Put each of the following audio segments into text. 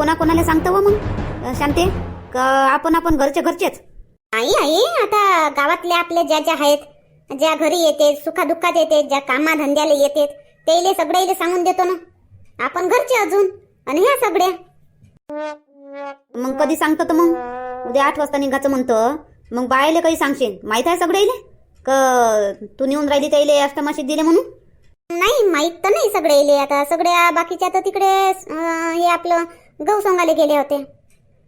कोणा कोणाला सांगतो व मग? शांते का आपण आपण घरचे घरचेच. आई आई आता गावातले आपले ज्या ज्या आहेत ज्या घरी येते सुखादुःखात येते ज्या कामा धंद्याला येते तेले सगळ्याले सांगून देतो ना. आपण घरचे अजून आणि ह्या सगळ्या. मग कधी सांगतो तर मग? उद्या आठ वाजता निघायचं म्हणतं. मग बायले काही सांगशील? माहीत आहे सगळ्याले क तू नेऊन राहिली त्याले अष्टमाशीत दिले म्हणून? नाही माहीत तर नाही सगळे आता सगळ्या बाकीच्या तर तिकडे हे आपलं गहू सोंगाले गेले होते.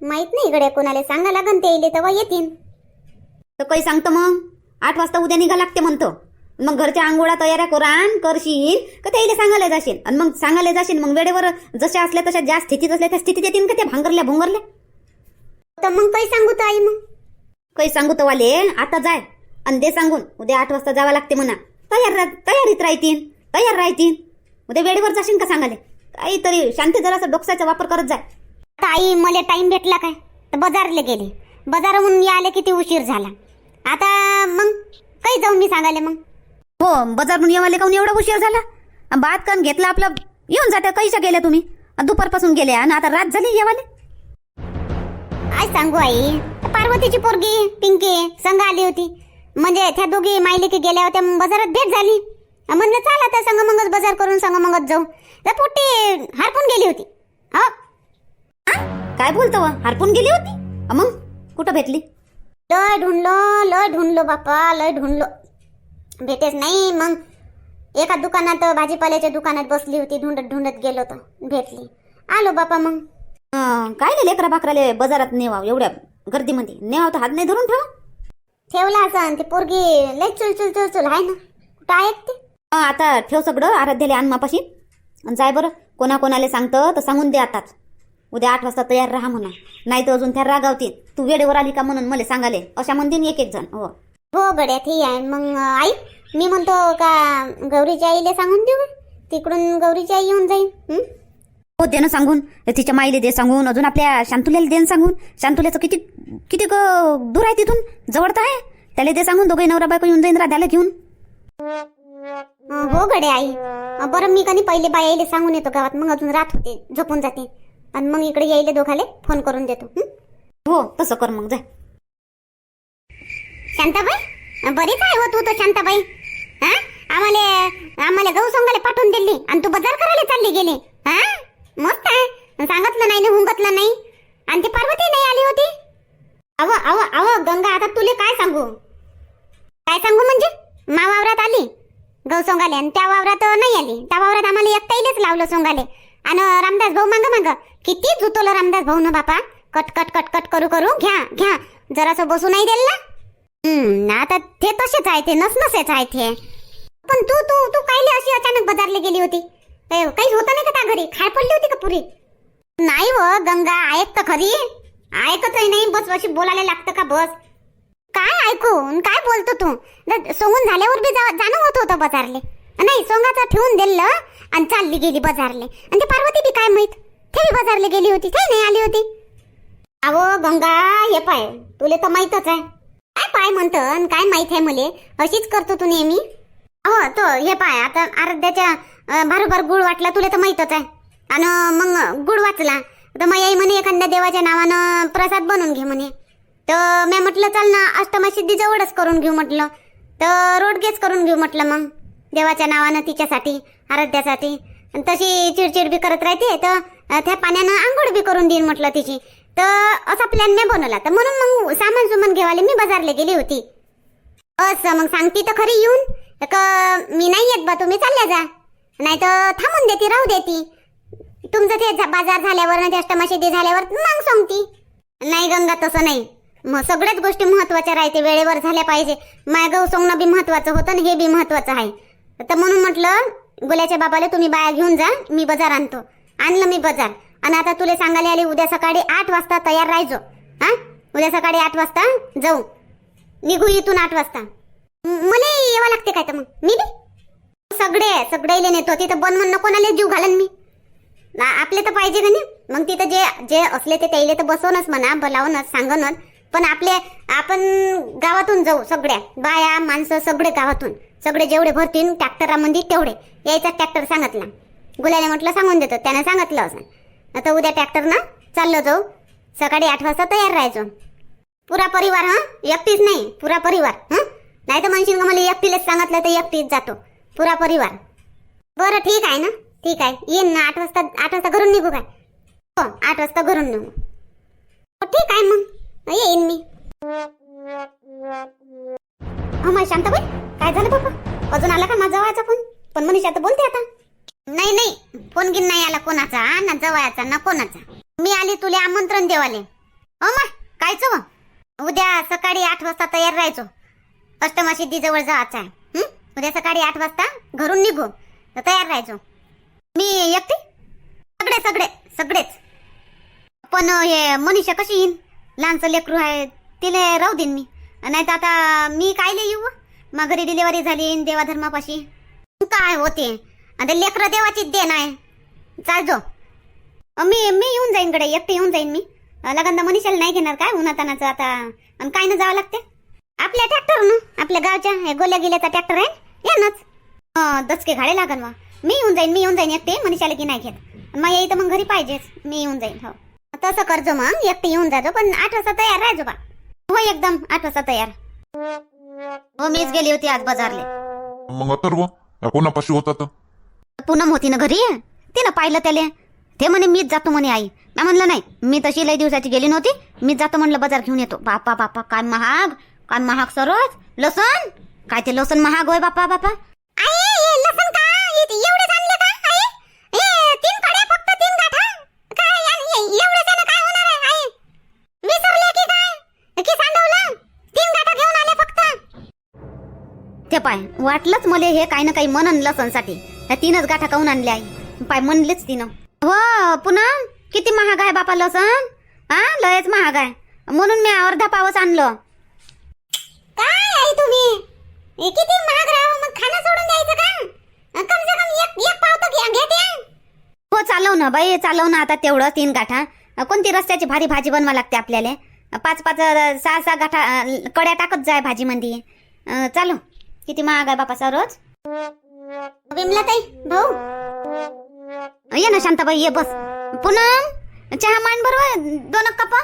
माहीत नाही इकडे कोणाला सांगा लागन ते येले तेव्हा येतील तर काही सांगतो मग? आठ वाजता उद्या निघा लागते म्हणतो. मग घरच्या आंघोळा तयाऱ्या करान करशील का त्याला सांगायला जाशील? आणि मग सांगायला जाशील मग वेळेवर जशा असल्या तशा ज्या स्थितीत असल्या त्या स्थितीत येतील का त्या भांगरल्या भोंगरल्या? तर मग काही सांगू तर आई मग. काही सांगू तर वाले आता जाय. आणि दे सांगून उद्या आठ वाजता जावं लागते म्हणा. तयार तयारीत राहतील तयार राहतील उद्या वेळेवर जाशील का सांगाले काहीतरी शांती जरासा डोक्याचा वापर करत जाय. आता आई मला टाइम भेटला काय? तर बाजारला गेले. बाजाराहून आले किती उशीर झाला. आता मग काही जाऊन मी सांगायला मग? हो बाजारून येवाले काऊन एवढा उशीर झाला? अन भात कान घेतला आपलं येऊन जात्या कैशा गेल्या तुम्ही? अन दुपारपासून गेल्या आणि आता रात झाली येवाले? काय सांगू आई? पार्वतीची पोरगी पिंकी संघ आली होती. म्हणजे त्या दोघी मायले की गेल्या होत्या मग बाजारात भेट झाली. म्हणलं चाल आता संग मंगच बाजार करून संग मंगच जाऊ. तर पोट्टी हारपून गेली होती. हो? काय बोलतो? हरपून गेली होती? मग? कुठं भेटली? लय ढूंढलो लय ढूंढलो बाप्पा लय ढूंढलो भेटेच नाही मग. एका दुकानात भाजीपाल्याच्या दुकानात बसली होती ढूंढत ढूंढत गेलो तर भेटली. आलो बापा मग. काय नाही लेकरा बाकराले बाजारात नेवा एवढ्या गर्दीमध्ये? नेवा तर हात नाही धरून ठेवा. ठेवला असं ते पोरगी लय चुल चुल चुल चुल आहे ना. कुठं आहेत ते? अं, आता ठेव सगळं आराध्याला आण मापाशी. अन जाय बरं कोणा कोणाला सांगतं तर सांगून दे आताच. उद्या आठ वाजता तयार राहा म्हणा नाही तर अजून त्या रागावतील. तू वेळेवर आली का म्हणून मला सांगाले. अशा म्हणतील एक एक जण हो. हो गड्या ठीक आहे. मग आई मी म्हणतो का गौरीच्या आईला सांगून देऊ तिकडून गौरीची आई येऊन जाईल हं? दे ना सांगून. तिच्या माईले दे सांगून. अजून आपल्या शांतुल्याला दे सांगून. शांतुल्याचं किती किती ग- दूर आहे तिथून? जवळ तर आहे? त्याला दे सांगून. दोघे नवरा बायको येऊन जाईन राधाला घेऊन. हो गडे आई. बरं मी कधी पहिले बाई सांगून येतो गावात. मग अजून रात होते झोपून जाते. आणि मग इकडे यायले दोघाले फोन करून देतो. हो? तसं कर मग जा. शांताबाई? बरीच आहे हो तू तर शांताबाई. हा? आम्हाला आम्हाला गहू सोंगाले पाठवून दिली. आणि तू बाजार करायला चालली गेली. हा? मस्त आहे. सांगितलं नाही हुंगतलं नाही. आणि ती पार्वती नाही आली होती? अव अव अव गंगा आता तुले काय सांगू? काय सांगू म्हणजे? मावावरात आली. गहू सोंगाले. आणि त्या वावरात नाही आली. त्या वावरात आम्हाला एकट्याईलेच लावलं सोंगाले. आणि रामदास भाऊ मांग मांग. किती जुतवलं रामदास भाऊ ना बापा. कट कट कट कट करू करू. घ्या घ्या. जरासं बसू नाही दिलं ना? हम्म, आता ते तसेच आहे ते. नस नसेच आहे ते. पण तू तू तू कायले अशी अचानक बजारली गेली होती? काही होतं नाही का त्या घरी? खाय पडली होती का पुरी? नाही व गंगा ऐक तर खरी. ऐकतही नाही बस. अशी बोलायला लागतं का बस? काय ऐकून काय बोलतो तू? सोंगून झाल्यावर बी जाणं होत होतं बजारले. नाही सोंगाचं ठेवून दिलं आणि चालली गेली बजारले. आणि ते पार्वती बी काय माहीत? ते बी गेली होती ते नाही आली होती. अहो गंगा हे पाय तुले तर माहीतच आहे. काय पाय म्हणतं? काय माहीत आहे मले? अशीच करतो तू नेहमी. हो तो हे पाय आता आराध्याच्या अं, भारोभार गुळ वाटला तुला तर माहीतच आहे. आणि मग गुळ वाचला. तर मग आई म्हणे एखाद्या देवाच्या नावानं प्रसाद बनवून घे म्हणे. तर मी म्हटलं चल ना अष्टमा सिद्धी जवळच करून घेऊ म्हटलं. तर रोडगेच करून घेऊ म्हटलं मग देवाच्या नावानं तिच्यासाठी आराध्यासाठी. आणि तशी चिडचिड बी करत राहते तर त्या पाण्यानं आंघोळ बी करून देईन म्हटलं तिची. तर असा प्लॅन मी बनवला. तर म्हणून मग सामान सुमान घेवाले मी बाजारला गेली होती. असं मग सांगती तर खरी येऊन का मी नाही येत बा तुम्ही चालल्या जा. नाही तर थांबून देती राहू देती. तुमचं ते बाजार झाल्यावर ना ते अष्टमाशिदी झाल्यावर मग सांगती. नाही गंगा तसं नाही. मग सगळ्याच गोष्टी महत्त्वाच्या राहते वेळेवर झाल्या पाहिजे. मायगाव सोंगणं बी महत्वाचं होतं आणि हे बी महत्वाचं आहे. तर म्हणून म्हटलं गुल्याच्या बाबाला तुम्ही बाया घेऊन जा मी बाजार आणतो. आणलं मी बाजार. आणि आता तुला सांगायला आले उद्या सकाळी आठ वाजता तयार राहायचो. हा? उद्या सकाळी आठ वाजता जाऊ. निघू इथून आठ वाजता. मला यावं लागते काय तर मग? मी बी? सगळे सगळे नेतो. तिथं बनवून नको कोणाला जीव घालन मी? आपले तर पाहिजे का नाही मग तिथं जे जे असले ते त्याले तर बसवूनच म्हणा बोलावूनच सांगूनच. पण आपले आपण गावातून जाऊ सगळ्या. बाया माणसं सगळे गावातून. सगळे जेवढे भरतील ट्रॅक्टरामध्ये तेवढे. यायचा ट्रॅक्टर सांगितला. गुलाने म्हटलं सांगून देतो. त्याने सांगितलं असं. आता उद्या ट्रॅक्टर ना चाललो जाऊ. सकाळी आठ वाजता तयार राहायचो. पुरा परिवार हा? एकटीच नाही. पुरा परिवार हा? नाही तर म्हणशील का मला एकटीलाच सांगितलं तर एकटीच जातो. पुरा परिवार. बरं ठीक आहे ना? ठीक आहे. येईन ना. आठ वाजता आठ वाजता घरून निघू काय? हो आठ वाजता घरून निघू. हो, ठीक आहे मग. येईन मी. हो माय शांताबाई काय झालं बाबा? अजून आला का माझा जवळचा फोन? पण मनीषा तर बोलते आता. नाही नाही. फोन गिन नाही आला कोणाचा. ना जवळचा ना कोणाचा. मी आली तुले आमंत्रण देवाले. हो मा कायच व उद्या सकाळी आठ वाजता तयार राहायचो. अष्टमा सिद्धी जवळ जायचं आहे. उद्या सकाळी आठ वाजता घरून निघू. तर तयार राहायचो. मी एकटी? सगळे सगळे सगळेच. पण हे मनीषा कशी येईन? लहानचं लेकरू आहे तिले राहू देईन मी. नाही तर आता मी कायले येऊ? मग घरी डिलिव्हरी झाली देवाधर्मापाशी काय होते? आता लेकरं देवाचीच देण आहे. चाल जो मी मी येऊन जाईन कडे एकटे येऊन जाईन मी. लगंदा मनीषाला नाही घेणार काय उन्हातानाचं आता? आणि काय ना जावं लागते? आपल्या ट्रॅक्टर ना आपल्या गावच्या हे गोल्या गेल्याचा ट्रॅक्टर आहे. येणच दचके घाडे लागन वा मी येऊन जाईन मी येऊन जाईन एकटे मनीषाला की नाही घेत. मग येई तर मग घरी पाहिजेच. मी येऊन जाईन हो. तसं करजो मग. एकटे येऊन जाजो पण आठ वाजता तयार राहायचो बा. हो एकदम आठ वाजता तयार. हो मीच गेली होती आज बाजारले. मग अथर्व कोणापाशी होता तर पूनम होती ना घरी? तिनं पाहिलं त्याले. ते म्हणे मीच जातो म्हणे आई. मी म्हणलं नाही मी तशी लई दिवसाची गेली नव्हती. मीच जातो म्हणलं बाजार घेऊन येतो. बापा बापा काय महाग. काय महाग सरोज. लसण? काय ते लसण महाग होय बापा बापा आई हे लसूण का हे ते एवढेच आणले का आई हे तीन काड्या फक्त तीन गाठा काय आणि हे एवढेच आहे ना, काय होणार आहे आई विसरले की काय की सांडवलं तीन गाठा घेऊन आले फक्त ते पाय. वाटलंच मले हे काही ना काही म्हणन लसणसाठी तीनच गाठा काऊन आणल्या आई? पाय म्हणलेच तिनं. हो पुनम किती महाग आहे बापा लसण? हा लयच महाग आहे. म्हणून मी अर्धा पावच आणलं. काय आई तुम्ही? किती महाग मग खाणं सोडून द्यायचं का? कम से कम एक एक पाव तर घ्या घेते हो चालव ना बाई चालव ना आता तेवढं तीन गाठा. कोणती रस्त्याची भारी भाजी बनवा लागते आपल्याला? पाच पाच सहा सहा गाठा कड्या टाकत जाय भाजी मध्ये चालू किती महाग आहे बापा रोज? विमला ताई भाऊ ये ना शांताबाई ये बस. पुनम चहा मान बरोबर दोन कप?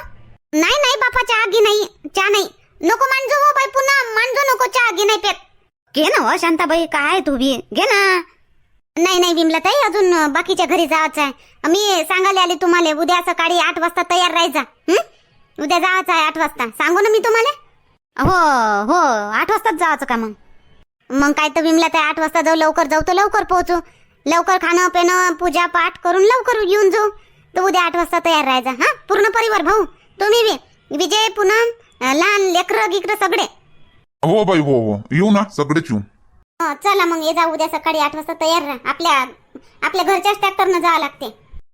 नाही नाही बापा चहा घे नाही. चहा नाही. नको मांजो हो बाई पुन्हा मांजो नको चहा घे नाही पेत. घे ना हो शांताबाई काय तू बी. घे ना. नाही नाही विमला ताई अजून बाकीच्या घरी जायचं आहे. मी सांगायला आले तुम्हाला उद्या सकाळी आठ वाजता तयार राहायचा. उद्या जायचं आहे आठ वाजता. सांगू ना मी तुम्हाला? हो हो आठ वाजताच जायचं का मग? मग काय तर विमला ताई आठ वाजता जाऊ लवकर जाऊ तर लवकर पोहोचू. लवकर खाणं पिणं पूजा पाठ करून लवकर येऊन जाऊ. तर उद्या आठ वाजता तयार राहायचा. हा पूर्ण परिवार भाऊ तुम्ही बी. विजय पूनम लहान लेकरं गिकरं सगळे. हो बाई हो हो. येऊ ना सगळेच येऊ. हं, चला मग ये जा उद्या सकाळी आठ वाजता तयार राहा. आपल्या आपल्या घरच्याच ट्रॅक्टरनं जावं लागते.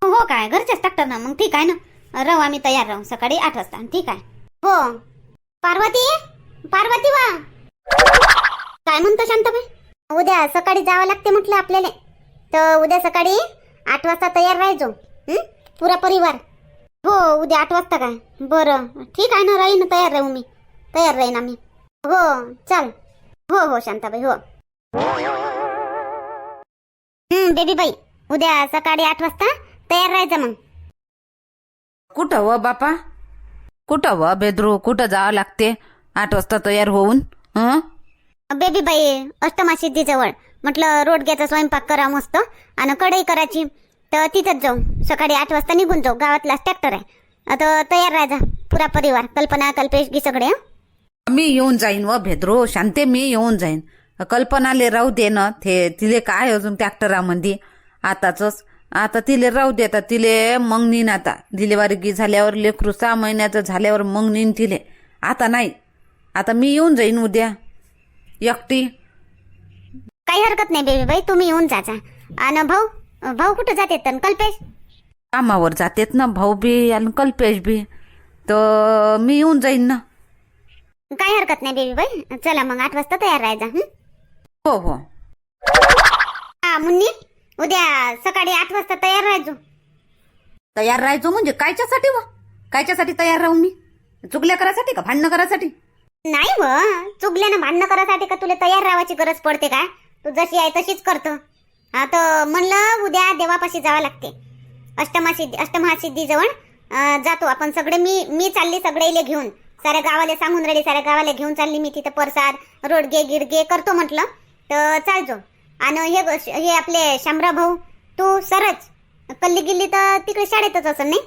हो काय? घरच्याच टाकतात ना मग ठीक आहे ना. राहू आम्ही तयार राहू सकाळी आठ वाजता. ठीक आहे. हो. पार्वती? पार्वती वा? काय म्हणतो शांताबाई? उद्या सकाळी जावं लागते म्हटलं आपल्याला. तर उद्या सकाळी आठ वाजता तयार राहायचो. पुरा परिवार. हो उद्या आठ वाजता काय? बरं. ठीक आहे ना राहीन तयार राहू मी. तयार राहीन आम्ही. हो चल. हो हो शांताबाई हो. हं बेबी बाई उद्या सकाळी आठ वाजता तयार राहायचं मग. कुठं व बापा? कुठं व बेदरू? कुठं जावं लागते? आठ वाजता तयार होऊन हं? बेबी बाई अष्टमा सिद्धीजवळ म्हटलं रोडग्याचा स्वयंपाक करा मस्त. आणि कढई करायची. तर तिथंच जाऊ. सकाळी आठ वाजता निघून जाऊ. गावातलाच ट्रॅक्टर आहे. आता तयार राहा पुरा परिवार. कल्पना कल्पेश गी सगळे मी येऊन जाईन व भेद्रो शांते मी येऊन जाईन. कल्पनाले राहू दे ना. ते तिले काय अजून ट्रॅक्टरामध्ये आताच आता तिले राहू दे. आता तिले मग नीन आता. डिलिव्हरी गी झाल्यावर लेकरू सहा महिन्याचं झाल्यावर मग नीन तिले. आता नाही. आता मी येऊन जाईन उद्या. एकटी? काही हरकत नाही बेबी बाई तुम्ही येऊन जाचा आणि भाऊ भाऊ कुठं जाते तर कल्पेश? कामावर जातेत ना भाऊ बी आणि कल्पेश बी. तर मी येऊन जाईन ना. काही हरकत नाही बेबी बाई. चला मग आठ वाजता तयार राहायचा हं? हो हो. हा मुन्नी उद्या सकाळी आठ वाजता तयार राहायचो. तयार राहायचो म्हणजे कायच्यासाठी व? कायच्यासाठी तयार राहू मी? चुकल्या करासाठी का भांडणं करासाठी नाही व. चुकल्यानं भांडणं करायसाठी का तुला तयार राहायची गरज पडते का? तू जशी आहे तशीच करतो. आता म्हणलं उद्या देवापाशी जावं लागते. अष्टमासिद्धी अष्टमहासिद्धी जवळ जातो आपण सगळे. मी मी चालली सगळे घेऊन. साऱ्या गावाला सांगून राहिली साऱ्या गावाला घेऊन चालली मी तिथं परसाद रोडगे गिडगे करतो म्हटलं. तर चालतो आणि हे हे आपले शामराव भाऊ तू सरच कल्ली गिल्ली तर तिकडे शाळेतच असं नाही?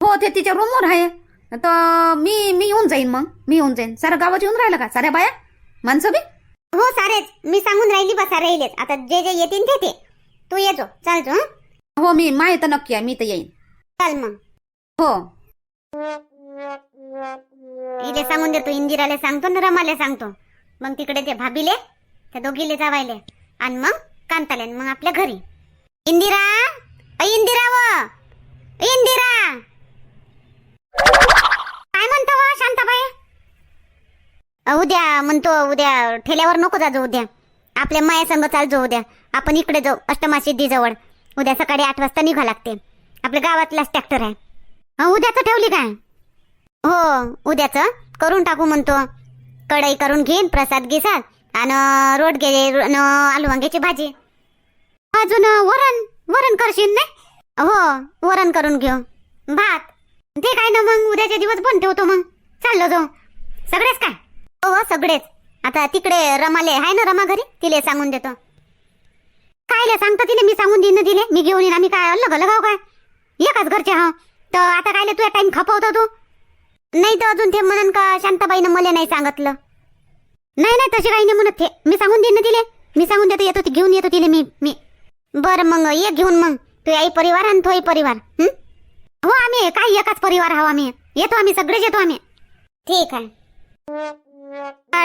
हो ते तिच्या रूमवर आहे. तर मी मी येऊन जाईन मग. मी येऊन जाईन. साऱ्या गावात येऊन राहिलं का? साऱ्या बाया? माणसं बी? हो सारेच. मी सांगून राहिली बसा राहिलेच आता जे जे येतील ते ते. तू येतो चालतो हं? हो मी माहीत तर नक्की आहे. मी तर येईन. चाल मग. हो. इले सांगून देतो इंदिराला सांगतो ना रमाला सांगतो. मग तिकडे ते भाभीले त्या दोघीले जावायले. आणि मग कांताले आणि मग आपल्या घरी. इंदिरा! अ, इंदिरा व! इंदिरा! काय म्हणतो हो, शांताबाई? उद्या म्हणतो उद्या ठेल्यावर नको जाजो उद्या. आपल्या माया संघ चालजो उद्या. आपण इकडे जाऊ अष्टमा सिद्धीजवळ उद्या सकाळी आठ वाजता निघा लागते. आपल्या गावातलाच ट्रॅक्टर आहे. उद्याचं ठेवली काय? हो उद्याच. करून टाकू म्हणतो. कढई करून घेईन प्रसाद गिसाद आणि रोड गेले न आलू वांग्याची भाजी. अजून वरण वरण करशील नाही? हो वरण करून घेऊ. भात. ते काय ना मग उद्याचे दिवस बंद ठेवतो मग. चाललो जाऊ. सगळेच काय? हो हो सगळेच. आता तिकडे रमाले आहे ना रमा घरी? तिले सांगून देतो. कायले सांगतो तिले? मी सांगून देईन दिले मी घेऊन येईन. आम्ही काय अलग अलग काय? एकाच घरचे हा. तर आता कायले तुझ्या टाइम खपवतो तू? नाही तर अजून ते म्हणन का शांताबाईनं मला नाही सांगितलं. नाही नाही तशी काही नाही म्हणत ते. मी सांगून देईन दिले तिले. मी सांगून देतो येतो ती घेऊन येतो तिले मी मी. बरं मग ये घेऊन मग. तू आई परिवार आणि तोही परिवार. हं? हो आम्ही काही एकाच परिवार आहो आम्ही. येतो आम्ही सगळेच येतो आम्ही. ठीक आहे.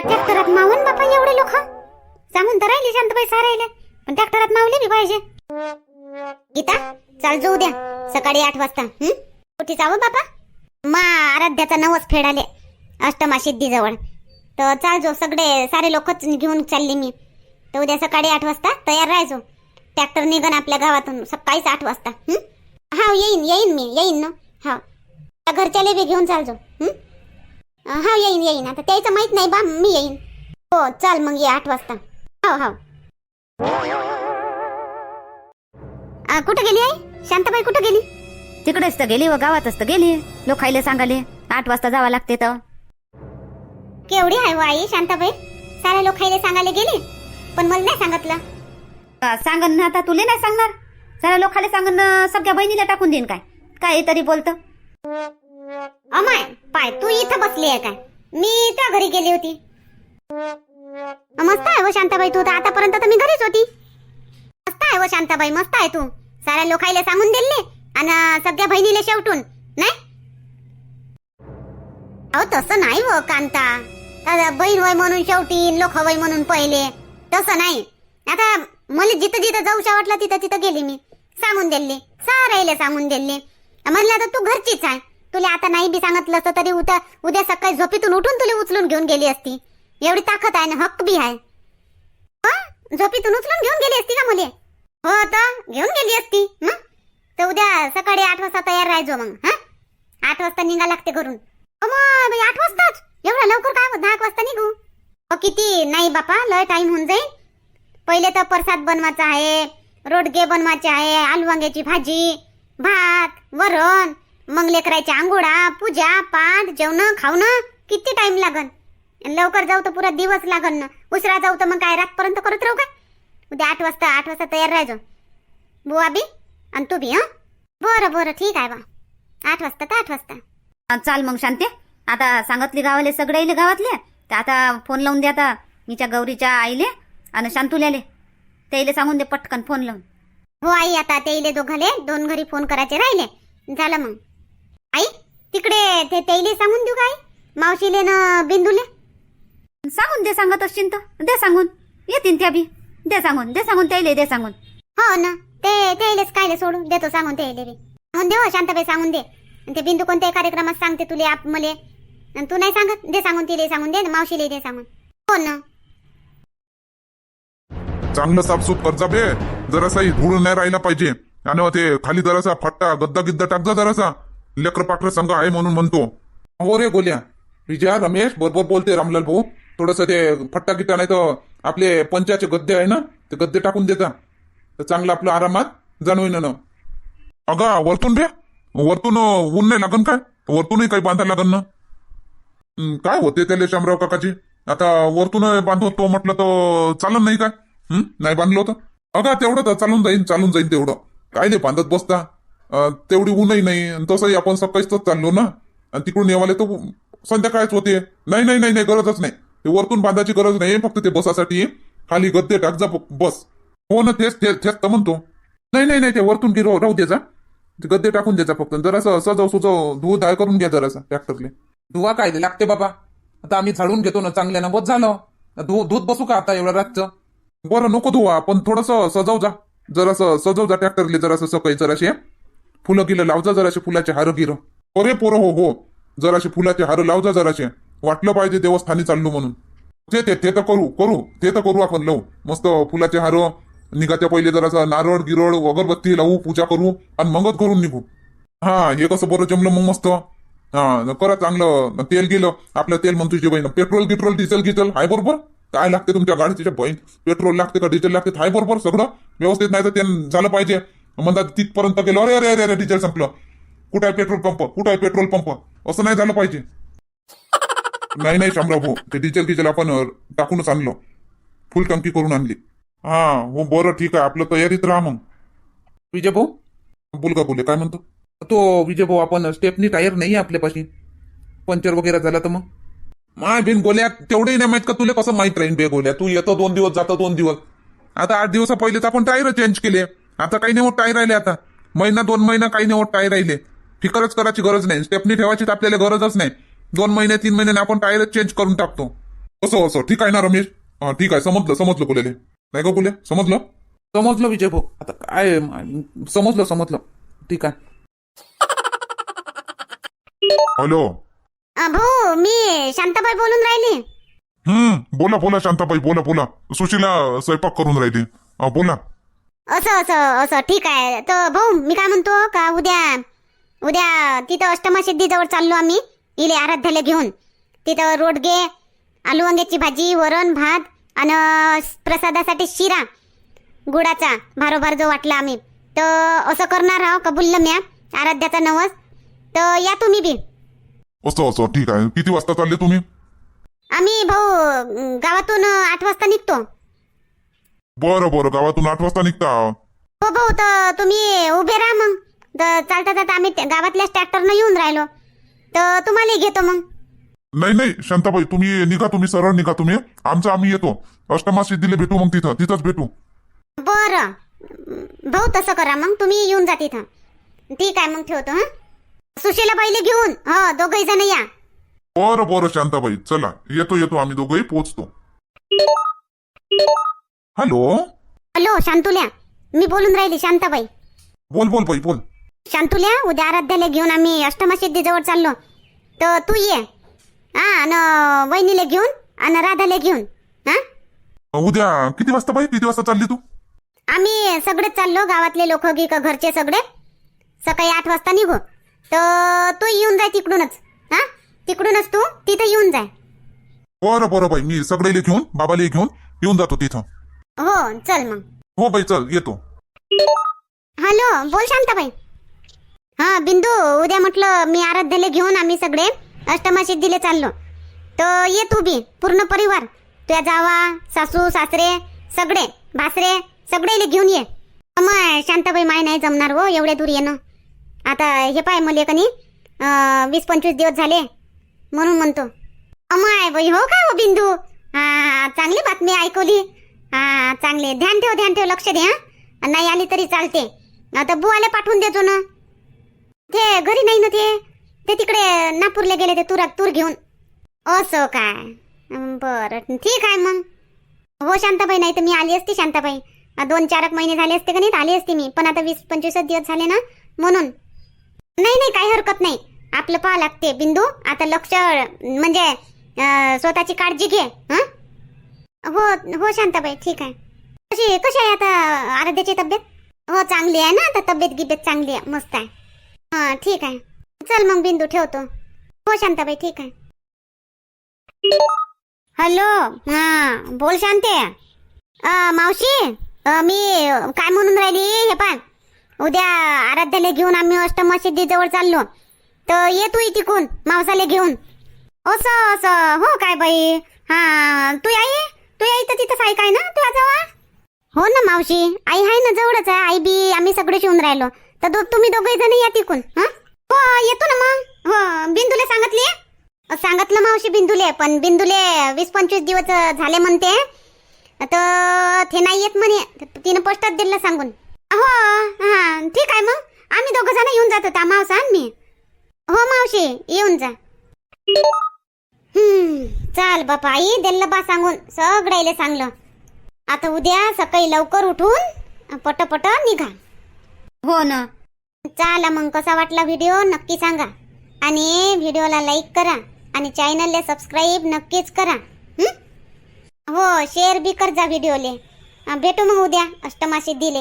ट्रॅक्टरात मावून बापा एवढे लोक? सांगून तर राहिले शांतबाई सारायले पण ट्रॅक्टरात मावले बी पाहिजे. गीता चाल जाऊ द्या. सकाळी आठ वाजता हं? कुठे जावं बापा. मा आराध्याचा नवस फेडाले अष्टमा सिद्धीजवळ. तर चाल जो सगळे सारे लोकच घेऊन चालली मी. तर उद्या सकाळी आठ वाजता तयार राहायचो. ट्रॅक्टर निघन आपल्या गावातून सकाळीच आठ वाजता हं? हा येईन येईन मी येईन ना. हा. त्या घरच्याले बी घेऊन चालजो. हं? येईन येईन. आता त्याचं माहीत नाही बा मी येईन. हो चाल मग ये आठ वाजता. हो हो. कुठं गेली आई? शांताबाई कुठं गेली? तिकडेच तर गेली व गावातच तर गेली. लोकायले सांगाले आठ वाजता जावं लागते तर. केवढी आहे हो आई शांताबाई? साऱ्या लोक खायला सांगायला गेले? पण मला नाही सांगितलं. सांगन ना आता तुले नाही सांगणार? साऱ्या लोकाला सांगून सगळ्या बहिणीला टाकून देईन काय? काय तरी बोलत. अमाय पाय तू इथं बसली आहे काय? मी त्या घरी गेली होती. मस्त आहे व शांताबाई तू तर आतापर्यंत तर मी घरीच होती. मस्त आहे व शांताबाई मस्त आहे तू. साऱ्या लोकायला सांगून दिले आणि सगळ्या बहिणीला शेवटून नाही? अहो तसं नाही व कांता. बहीण वय म्हणून शेवटी लोक वय म्हणून पहिले. तसं नाही. आता मला जिथं जिथं जाऊशा वाटलं तिथं तिथं गेली मी. सांगून दिली राहिले सांगून दिले म्हणलं तर तू घरचीच आहे. तुला आता नाही बी सांगितलं असतं तरी उद्या उद्या सकाळी झोपेतून उठून तुला उचलून घेऊन गेली असती. एवढी ताकद आहे ना हक्क बी आहे. झोपेतून उचलून घेऊन गेली असती का मुले? हो तर घेऊन गेली असती. तर उद्या सकाळी आठ वाजता तयार राहायचो मग. हा? आठ वाजता निघा लागते घरून. मग आठ वाजताच. एवढा लवकर काय दहा एक वाजता निघू. अ, किती? नाही बापा लय टाइम होऊन जाईल पहिले तर प्रसाद बनवायचा आहे. रोडगे बनवायचे आहे आलू वांग्याची भाजी भात वरण मग लेकरायच्या आंघोळा पूजा पाठ जेवण खावणं किती टाइम लागन? लवकर जाऊ तर पुरा दिवस लागन ना. उसरा जाऊ तर मग काय रातपर्यंत करत राहू काय? उद्या आठ वाजता आठ वाजता तयार राहायचो. बुवा बी आणि तू बी हं? बरं बरं ठीक आहे बा. आठ वाजता तर आठ वाजता. चाल मग शांते. आता सांगतली गावाले सगळे इले गावातले. तर आता फोन लावून द्या आता. मीच्या गौरीच्या आईले आणि शांतुल्याले. त्याईले सांगून दे पटकन फोन लावून. हो आई आता ते इले दोघाले दोन घरी फोन करायचे राहिले. झालं मग. आई तिकडे ते तेले सांगून देऊ काय मावशीले न बिंदूले? सांगून दे सांगत असशील तर. दे सांगून. येतीन त्या बी. दे सांगून दे सांगून त्याईले दे सांगून. हो ना. ते तेलेच कायले सोडून देतो सांगून ते बी. सांगून दे हो शांताबाई सांगून दे. आणि ते बिंदू कोणत्याही कार्यक्रमात सांगते तुले आप मले. आणि तू नाही सांगत? दे सांगून तिले सांगून दे ना मावशीले दे सांगून. हो ना. चांगलं साफसूफ करजा बे जरासाही धूळ नाही राहिला पाहिजे. आणि हो ते खाली जरासा फट्टा गद्दा गिद्दा टाकजा जरासा. लेकर पाखर संघ आहे म्हणून म्हणतो. हो रे गोल्या. विजया रमेश बरोबर बोलते रामलाल भाऊ. थोडस ते फट्टा गिट्टा नाही तर आपले पंचाचे गद्दे आहे ना ते गद्दे टाकून देता. तर चांगलं आपलं आरामात जाणवेन ना. अगा वरतून रे. वरतून ऊन नाही लागन काय? वरतूनही काही बांधायला लागन ना? काय होते त्याले शामराव काकाची? आता वरतून बांधतो तो म्हटलं तर चालन नाही काय? नाही बांधलं होतं? अगा तेवढं तर चालून जाईन चालून जाईन तेवढं. काय नाही बांधत बसता. तेवढी ऊनही नाही. आणि तसंही आपण सकाळीच तर चाललो ना. आणि तिकडून येवाले तर संध्याकाळच होते. नाही नाही नाही नाही गरजच नाही. ते वरतून बांधायची गरज नाही. फक्त ते बसासाठी खाली गद्दे टाक जा बस. हो ना तेच तेच तेच तर म्हणतो. नाही नाही नाही ते वरतून गिरव राहू द्याचा गद्दे टाकून द्यायचा फक्त. जरासं सजव सुजव धुव धाय करून घ्या जरासा ट्रॅक्टरले धुवा काय लागते बाबा. आता आम्ही झाडून घेतो ना चांगल्यानं. बस झालं. धु धूत बसू का आता एवढं रातचं? बरं नको धुवा. पण थोडंसं सजव जा. जरासं सजव जा ट्रॅक्टरले जरासं सकाळी जराशे फुलं गिलं लावजा जराशे फुलाचे हार गिरं. अरे पोरं हो हो. जराशे फुलाचे हार लावजा जराशे. वाटलं पाहिजे देवस्थानी चाललो म्हणून. ते ते ते तर करू करू. ते तर करू आपण लावू. मस्त फुलाचे हार निघाच्या पहिले जरासं नारळ गिरळ अगरबत्ती लावू पूजा करू आणि मगच करून निघू. हा हे कसं बरं जमलं मग मस्त. हा न करा चांगलं तेल गेलं. आपलं तेल म्हणतो जे बहिण पेट्रोल गिट्रोल डिझेल गिझेल हाय बरोबर? काय लागते तुमच्या गाडीच्या बहीण पेट्रोल लागते का डिझेल लागते? हाय बरोबर सगळं व्यवस्थित नाही तर ते झालं पाहिजे. म्हणतात तिथपर्यंत गेलो. अरे अरे अरे अरे डिझेल संपलं. कुठं आहे पेट्रोल पंप कुठं आहे पेट्रोल पंप असं नाही झालं पाहिजे. नाही नाही शामराव भाऊ ते डिझेल गिझेल आपण टाकूनच आणलो. फुल टंकी करून आणली. हा हो बरं ठीक आहे. आपलं तयारीत राहा मग. विजय भाऊ? बोल का बोले काय म्हणतो? तो विजय भाऊ आपण स्टेपनी टायर नाही आहे आपल्यापाशी? पंक्चर वगैरे झाला तर मग? माय बिन गोल्या तेवढंही नाही माहीत का तुला कसं माहीत राहीन बे गोल्या? तू येतो दोन दिवस जातो दोन दिवस. आता आठ दिवसा पहिलेच आपण टायर चेंज केले. आता काही नाही होत टायर राहिले आता. महिना दोन महिना काही नाही होत टायर राहिले. फिकरच करायची गरज नाही. स्टेपनी ठेवायची तर आपल्याला गरजच नाही. दोन महिने तीन महिन्याने आपण टायर चेंज करून टाकतो. असं असं. ठीक आहे ना रमेश? हा ठीक आहे. समजलं समजलं गोल्याले नाही का गोल्या समजलं? समजलं विजय भाऊ. आता काय समजलं समजलं. ठीक आहे. हॅलो. भाऊ मी शांताबाई बोलून राहिली. हम्म बोला बोला शांताबाई बोला बोला. सुशीला स्वयंपाक करून राहिली. बोला. असं असं असं ठीक आहे. तर भाऊ मी काय म्हणतो का उद्या उद्या तिथं अष्टमा सिद्धीजवळ चाललो आम्ही. इले आराध्याला घेऊन. तिथं रोडगे आलू वांग्याची भाजी वरण भात आणि प्रसादासाठी शिरा. गुडाचा भारोभार जो वाटला आम्ही. तर असं करणार आहो कबुल्ल म्या. आराध्याचा नवस. तर या तुम्ही बी. असं असं. ठीक आहे. किती वाजता चालले तुम्ही? आम्ही भाऊ अं, गावातून अं, आठ वाजता निघतो. बरं बरं. गावातून आठ वाजता निघता? हो भाऊ तर तुम्ही उभे राहा मग. तर चालता चालता आम्ही त्या गावातल्याच ट्रॅक्टरनं येऊन राहिलो तर तुम्हाला घेतो मग. नाही नाही. शांताबाई तुम्ही निघा तुम्ही. सरळ निघा तुम्ही. आमचं आम्ही येतो. अष्टमा सिद्धीला भेटू मग तिथं. तिथंच भेटू. बरं. भाऊ तसं करा मग. तुम्ही येऊन जा तिथं. ठीक आहे मग ठेवतो हं? सुशीला पहिले घेऊन. हो दोघही जण या. बरं बरं शांताबाई. चला. येतो येतो. आम्ही दोघंही पोचतो हॅलो? हॅलो शांतुल्या. मी बोलून राहिली शांताबाई. बोल बोल बाई बोल. शांतुल्या उद्या आराध्याला घेऊन आम्ही अष्टमा सिद्धीजवळ चाललो. तर तू ये. हा आणि वहिनीला घेऊन आणि राधाला घेऊन. हा? उद्या किती वाजता बाई? किती वाजता चालली तू? आम्ही सगळेच चाललो गावातले लोक घरचे सगळे. सकाळी आठ वाजता निघू. तर तू येऊन जाय तिकडूनच. हा? तिकडूनच तू तिथं येऊन जाय. बरं बरं बाई मी सगळे घेऊन बाबाला घेऊन येऊन जातो तिथं. हो चल मग. हो बाई चल येतो. हॅलो बोल शांताबाई. हा बिंदू उद्या म्हटलं मी आराध्याला घेऊन आम्ही सगळे अष्टमा सिद्धीला चाललो. तर ये तू बी पूर्ण परिवार. तुझ्या जावा सासू सासरे सगळे भासरे सगळे घेऊन ये. मग शांताबाई माय नाही जमणार हो एवढ्या दूर येणं. आता हे पाय मले कनी वीस पंचवीस दिवस झाले म्हणून म्हणतो. अमाय बाई हो का हो बिंदू? हा चांगली बातमी ऐकवली. हा चांगले. ध्यान ठेव ध्यान ठेव लक्ष दे हा. नाही आली तरी चालते. आता बुवाला पाठवून देतो ना ते घरी नाही ना ते? ते तिकडे नागपूरला गेले ते तुरात तूर घेऊन. असं काय? बरं ठीक आहे मग. हो शांताबाई नाही तर मी आली असती शांताबाई. दोन चार एक महिने झाले असते का नाही आली असती मी. पण आता वीस पंचवीस दिवस झाले ना म्हणून. नाही नाही काही हरकत नाही. आपलं पाहा लागते. बिंदू आता लक्ष म्हणजे स्वतःची काळजी घे हो? हो शांताबाई ठीक आहे. कशी कशी आहे आता आराध्याची तब्येत? हो चांगली आहे ना आता तब्येत गिब्येत चांगली आहे मस्त आहे. हा ठीक आहे. चल मग बिंदू ठेवतो. हो शांताबाई ठीक आहे. हॅलो हा बोल शांते. मावशी मी काय म्हणून राहिली हे पण उद्या आराध्याला घेऊन आम्ही अष्टमा जवळ चाललो. तर ये तू तिकून मावसाले घेऊन. असं असं हो काय बाई? हा तू आई तू आई तर तिथंच आहे काय ना? तुझ्या जवळ. हो ना मावशी. आई आहे ना जवळच आहे. आई बी आम्ही सगळे शिवून राहिलो. तर दो, तुम्ही दोघे जण या तिकून हा? हो येतो ना मग. हो बिंदूले सांगितली? सांगितलं मावशी बिंदूले पण बिंदूले वीस पंचवीस दिवस झाले म्हणते. तर ते नाही येत म्हणे. तिनं पोस्टात दिलं सांगून. हो हा ठीक आहे मग. आम्ही दोघं जण येऊन जातो त्या मावसा आणि मी. हो मावशी येऊन जा. हम्म चाल बापा आई दिलं बा सांगून सगळ्याले सांगलं. आता उद्या सकाळी लवकर उठून पटपट निघा. हो ना. चला मग कसा वाटला व्हिडिओ नक्की सांगा. आणि व्हिडिओला लाईक करा आणि चॅनलला सबस्क्राईब नक्कीच करा. हं? हो शेअर बी कर जा व्हिडिओले. भेटू मग उद्या अष्टमा सिद्धीले